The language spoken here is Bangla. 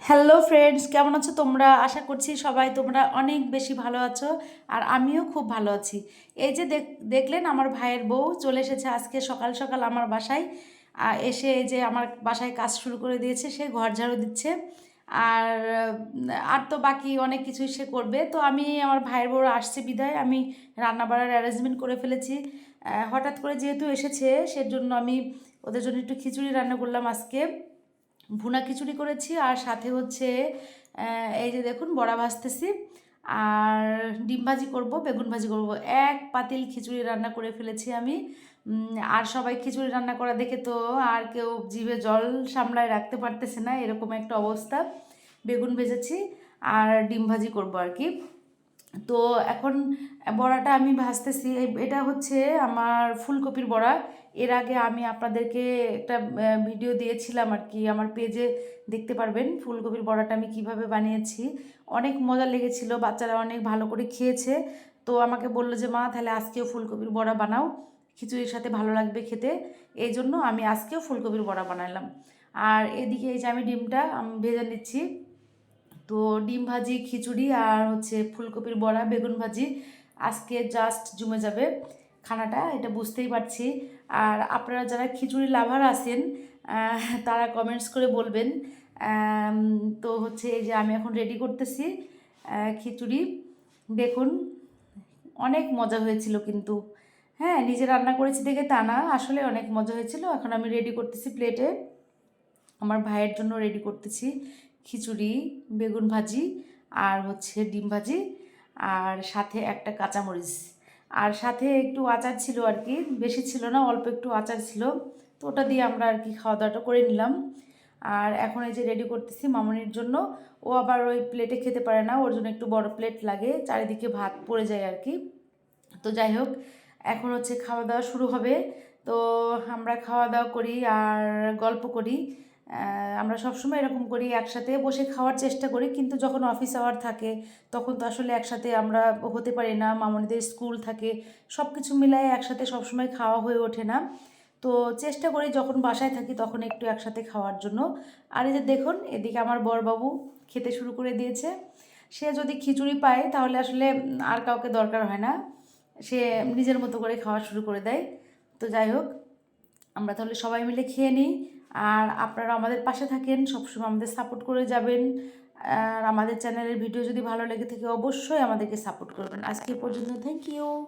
হ্যালো ফ্রেন্ডস কেমন আছো তোমরা? আশা করছি সবাই তোমরা অনেক বেশি ভালো আছো আর আমিও খুব ভালো আছি। এই যে দেখ- দেখলেন আমার ভাইয়ের বউ চলে এসেছে আজকে সকাল সকাল আমার বাসায়। এসে এই যে আমার বাসায় কাজ শুরু করে দিয়েছে, সে ঘর ঝাড়ু দিচ্ছে। আর আর তো বাকি অনেক কিছুই সে করবে। তো আমি আমার ভাইয়ের বউ আসছে বিদায়, আমি রান্না বাড়ার অ্যারেঞ্জমেন্ট করে ফেলেছি। হঠাৎ করে যেহেতু এসেছে, সেজন্য আমি ওদের জন্য একটু খিচুড়ি রান্না করলাম আজকে। ভুনা খিচুড়ি করেছি আর সাথে হচ্ছে এই যে দেখুন বড়া ভাজতেছি। আর ডিম ভাজি করব, বেগুন ভাজি করব। এক পাতিল খিচুড়ি রান্না করে ফেলেছি আমি। আর সবাই খিচুড়ি রান্না করা দেখে তো আর কেউ জিভে জল সামলায় রাখতে পারতেছে না, এরকম একটা অবস্থা। বেগুন ভেজেছি আর ডিম ভাজি করব আর কি। তো এখন বড়াটা আমি ভাজতেছি। এটা হচ্ছে আমার ফুলকপির বড়া। এর আগে আমি আপনাদেরকে একটা ভিডিও দিয়েছিলাম আর কি। আমার পেজে দেখতে পারবেন ফুলকপির বড়াটা আমি কীভাবে বানিয়েছি। অনেক মজা লেগেছিল, বাচ্চারা অনেক ভালো করে খেয়েছে। তো আমাকে বলল যে, মা, তাহলে আজকেও ফুলকপির বড়া বানাও। খিচুড়ির সাথে ভালো লাগবে খেতে। এই জন্য আমি আজকেও ফুলকপির বড়া বানালাম। আর এদিকে এই যে আমি ডিমটা, আমি ভেজে নিচ্ছি। তো ডিম ভাজি, খিচুড়ি আর হচ্ছে ফুলকপির বড়া, বেগুন ভাজি। আজকে জাস্ট জমে যাবে খানাটা, এটা বুঝতেই পারছি। আর আপনারা যারা খিচুড়ি লাভার আছেন তারা কমেন্টস করে বলবেন। তো হচ্ছে এই যে আমি এখন রেডি করতেছি খিচুড়ি দেখুন অনেক মজা হয়েছিল কিন্তু। হ্যাঁ নিজে রান্না করেছি দেখে তা না, আসলে অনেক মজা হয়েছিল। এখন আমি রেডি করতেছি প্লেটে আমার ভাইয়ের জন্য রেডি করতেছি। খিচুড়ি, বেগুন ভাজি আর হচ্ছে ডিম ভাজি আর সাথে একটা কাঁচামরিচ। আর সাথে একটু আচার ছিল আর কি, বেশি ছিল না, অল্প একটু আচার ছিল। তো ওটা দিয়ে আমরা আর কি খাওয়া দাওয়াটা করে নিলাম। আর এখন এই যে রেডি করতেছি মামনির জন্য। ও আবার ওই প্লেটে খেতে পারে না, ওর জন্য একটু বড় প্লেট লাগে, চারিদিকে ভাত পড়ে যায় আর কি। তো যাই হোক, এখন হচ্ছে খাওয়া দাওয়া শুরু হবে। তো আমরা খাওয়া দাওয়া করি আর গল্প করি। আমরা সবসময় এরকম করি, একসাথে বসে খাওয়ার চেষ্টা করি, কিন্তু যখন অফিস আওয়ার থাকে, তখন তো আসলে একসাথে আমরা হতে পারি না, মামনিদের স্কুল থাকে সব কিছু মিলাই একসাথে সবসময় খাওয়া হয়ে ওঠে না। তো চেষ্টা করি যখন বাসায় থাকি তখন একটু একসাথে খাওয়ার জন্য। আর এই যে দেখুন, এদিকে আমার বরবাবু খেতে শুরু করে দিয়েছে। সে যদি খিচুড়ি পায়, তাহলে আসলে আর কাউকে দরকার হয় না। সে নিজের মতো করে খাওয়া শুরু করে দেয়। তো যাই হোক, আমরা তাহলে সবাই মিলে খেয়ে নিই। আর আপনারা আমাদের পাশে থাকেন, সবসময় আমাদের সাপোর্ট করে যাবেন। আর আমাদের চ্যানেলের ভিডিও যদি ভালো লেগে থাকে, অবশ্যই আমাদেরকে সাপোর্ট করবেন। আজকে পর্যন্ত থ্যাংক ইউ